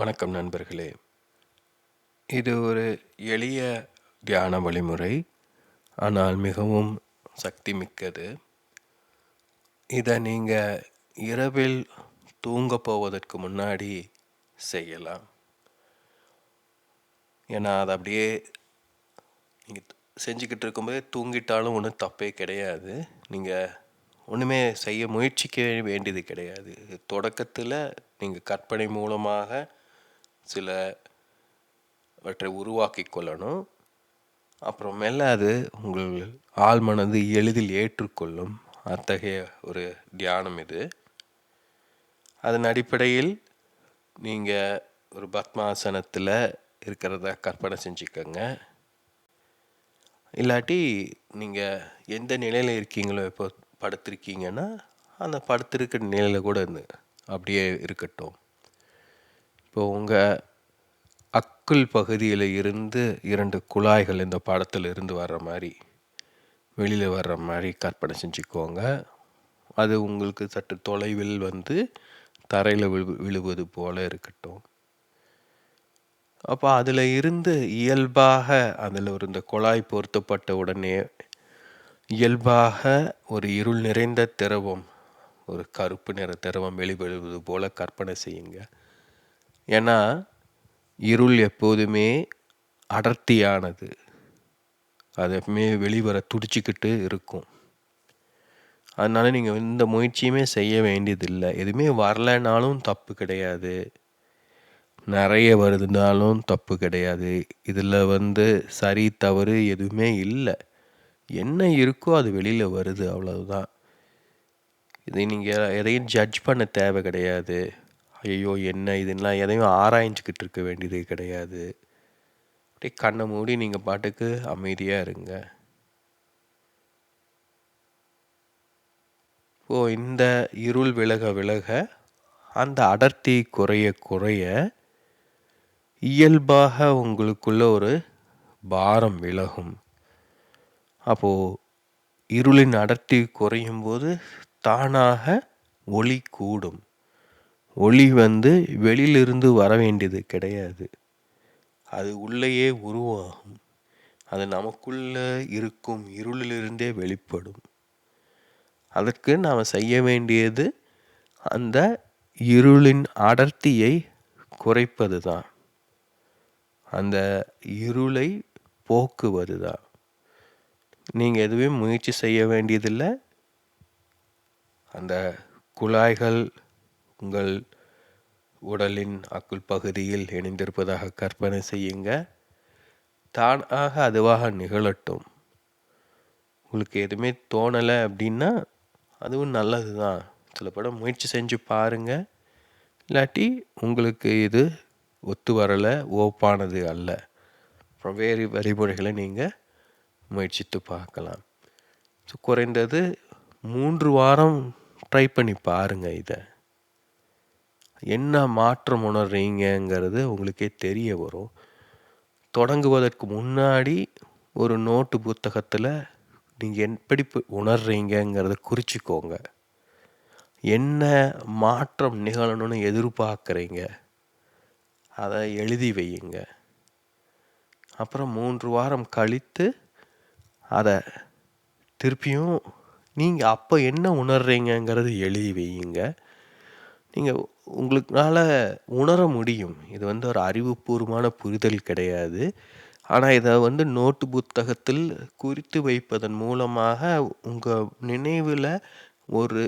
வணக்கம் நண்பர்களே. இது ஒரு எளிய தியான வழிமுறை ஆனால் மிகவும் சக்தி மிக்கது இதை நீங்கள் இரவில் தூங்க போவதற்கு முன்னாடி செய்யலாம். ஏன்னா அது அப்படியே நீங்கள் செஞ்சுக்கிட்டு இருக்கும்போதே தூங்கிட்டாலும் ஒன்றும் தப்பே கிடையாது. நீங்கள் ஒன்றுமே செய்ய முயற்சிக்க வேண்டியது கிடையாது. தொடக்கத்தில் நீங்கள் கற்பனை மூலமாக சில அவற்றை உருவாக்கி கொள்ளணும். அப்புறமேல அது உங்கள் ஆள் மனது எளிதில் ஏற்றுக்கொள்ளும். அத்தகைய ஒரு தியானம் இது. அதன் அடிப்படையில் நீங்கள் ஒரு பத்மாசனத்தில் இருக்கிறத கற்பனை செஞ்சுக்கோங்க. இல்லாட்டி நீங்கள் எந்த நிலையில் இருக்கீங்களோ இப்போ படுத்திருக்கீங்கன்னா அந்த படுத்திருக்கிற நிலையில் கூட இருந்து அப்படியே இருக்கட்டும். இப்போ உங்கள் அக்குள் பகுதியில் இருந்து இரண்டு குழாய்கள் இந்த படத்தில் இருந்து வர்ற மாதிரி வெளியில் வர்ற மாதிரி கற்பனை செஞ்சுக்கோங்க. அது உங்களுக்கு சற்று தொலைவில் வந்து தரையில் விழு விழுவது போல இருக்கட்டும். அப்போ அதில் இருந்து இயல்பாக அதில் ஒரு இந்த குழாய் பொருத்தப்பட்ட உடனே இயல்பாக ஒரு இருள் நிறைந்த திரவம் ஒரு கருப்பு நிற திரவம் வெளிவருவது போல கற்பனை செய்யுங்க. ஏன்னா இருள் எப்போதுமே அடர்த்தியானது. அது எப்பவுமே வெளிவர துடிச்சிக்கிட்டு இருக்கும். அதனால் நீங்கள் எந்த முயற்சியுமே செய்ய வேண்டியதில்லை. எதுவுமே வரலைனாலும் தப்பு கிடையாது. நிறைய வருதுனாலும் தப்பு கிடையாது. இதில் வந்து சரி தவறு எதுவுமே இல்லை. என்ன இருக்கோ அது வெளியில் வருது அவ்வளவுதான். இதை நீங்கள் எதையும் ஜட்ஜ் பண்ண தேவை கிடையாது. ஐயோ என்ன இதுலாம் எதையும் ஆராய்ஞ்சிக்கிட்டு இருக்க வேண்டியது கிடையாது. அப்படியே கண்ணை மூடி நீங்கள் பாட்டுக்கு அமைதியாக இருங்க. ஓ இந்த இருள் விலக விலக அந்த அடர்த்தி குறைய குறைய இயல்பாக உங்களுக்குள்ள ஒரு பாரம் விலகும். அப்போது இருளின் அடர்த்தி குறையும் போது தானாக ஒளி கூடும். ஒளி வந்து வெளியிலிருந்து வர வேண்டியது கிடையாது. அது உள்ளேயே உருவாகும். அது நமக்குள்ளே இருக்கும் இருளிலிருந்தே வெளிப்படும். அதற்கு நாம் செய்ய வேண்டியது அந்த இருளின் அடர்த்தியை குறைப்பது தான் அந்த இருளை போக்குவது தான் நீங்கள் எதுவும் முயற்சி செய்ய வேண்டியதில்லை. அந்த குழாய்கள் உங்கள் உடலின் அக்குள் பகுதியில் இணைந்திருப்பதாக கற்பனை செய்யுங்க. தானாக அதுவாக நிகழட்டும். உங்களுக்கு எதுவுமே தோணலை அப்படின்னா அதுவும் நல்லது தான் சில படம் முயற்சி செஞ்சு பாருங்கள் இல்லாட்டி உங்களுக்கு இது ஒத்து வரலை ஓப்பானது அல்ல. அப்புறம் வேறு வழிமுறைகளை நீங்கள் முயற்சித்து பார்க்கலாம். ஸோ குறைந்தது மூன்று வாரம் ட்ரை பண்ணி பாருங்கள் இதை. என்ன மாற்றம் உணர்றீங்கங்கிறது உங்களுக்கே தெரிய வரும். தொடங்குவதற்கு முன்னாடி ஒரு நோட்டு புத்தகத்தில் நீங்கள் எப்படி உணர்றீங்கிறத குறிச்சிக்கோங்க. என்ன மாற்றம் நிகழணும்னு எதிர்பார்க்குறீங்க? அதை எழுதி வையுங்க. அப்புறம் மூன்று வாரம் கழித்து அதை திருப்பியும் நீங்கள் அப்போ என்ன உணர்றீங்கங்கிறது எழுதி வையுங்க. நீங்கள் உங்களுக்குனால உணர முடியும். இது வந்து ஒரு அறிவுபூர்வமான புரிதல் கிடையாது. ஆனால் இதை வந்து நோட்டு புத்தகத்தில் குறித்து வைப்பதன் மூலமாக உங்கள் நினைவில் ஒரு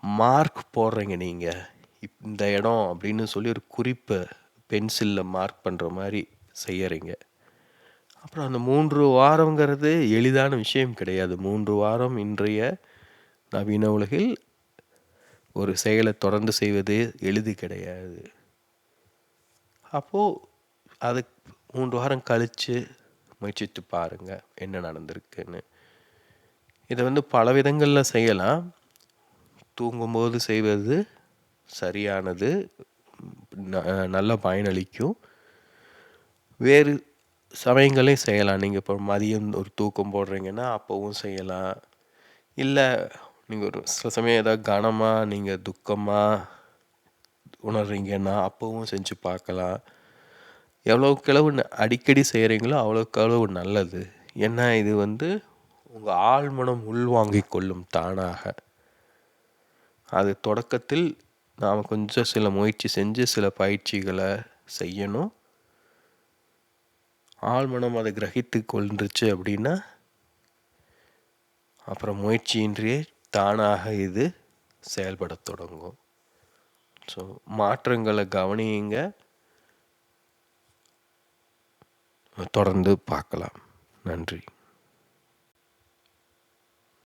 மார்க் போடுறீங்க நீங்கள் இந்த இடம் அப்படின்னு சொல்லி ஒரு குறிப்பை பென்சிலில் மார்க் பண்ணுற மாதிரி செய்யறீங்க. அப்புறம் அந்த மூன்று வாரங்கிறது எளிதான விஷயம் கிடையாது. மூன்று வாரம் இன்றைய நவீன உலகில் ஒரு செயலை தொடர்ந்து செய்வது எளிது கிடையாது. அப்போது அது மூன்று வாரம் கழித்து முயற்சித்து பாருங்கள் என்ன நடந்திருக்குன்னு. இதை வந்து பல விதங்களில் செய்யலாம். தூங்கும்போது செய்வது சரியானது நல்ல பயனளிக்கும் வேறு சமயங்களையும் செய்யலாம். நீங்கள் இப்போ மதியம் ஒரு தூக்கம் போடுறீங்கன்னா அப்போவும் செய்யலாம். இல்லை நீங்கள் ஒரு சில சமயம் ஏதாவது கனமாக நீங்கள் துக்கமாக உணர்றீங்கன்னா அப்போவும் செஞ்சு பார்க்கலாம். எவ்வளோக்கு அளவு ந- அடிக்கடி செய்கிறீங்களோ அவ்வளோக்கு அளவு நல்லது. ஏன்னா இது வந்து உங்கள் ஆழ்மனம் உள்வாங்கி கொள்ளும் தானாக. அது தொடக்கத்தில் நாம் கொஞ்சம் சில முயற்சி செஞ்சு சில பயிற்சிகளை செய்யணும். ஆழ்மனம் அதை கிரகித்து கொண்டுருச்சு அப்படின்னா அப்புறம் முயற்சியின்றியே தானாக இது செயல்படத் தொடங்கும். ஸோ மாற்றங்களை கவனியுங்க. தொடர்ந்து பார்க்கலாம். நன்றி.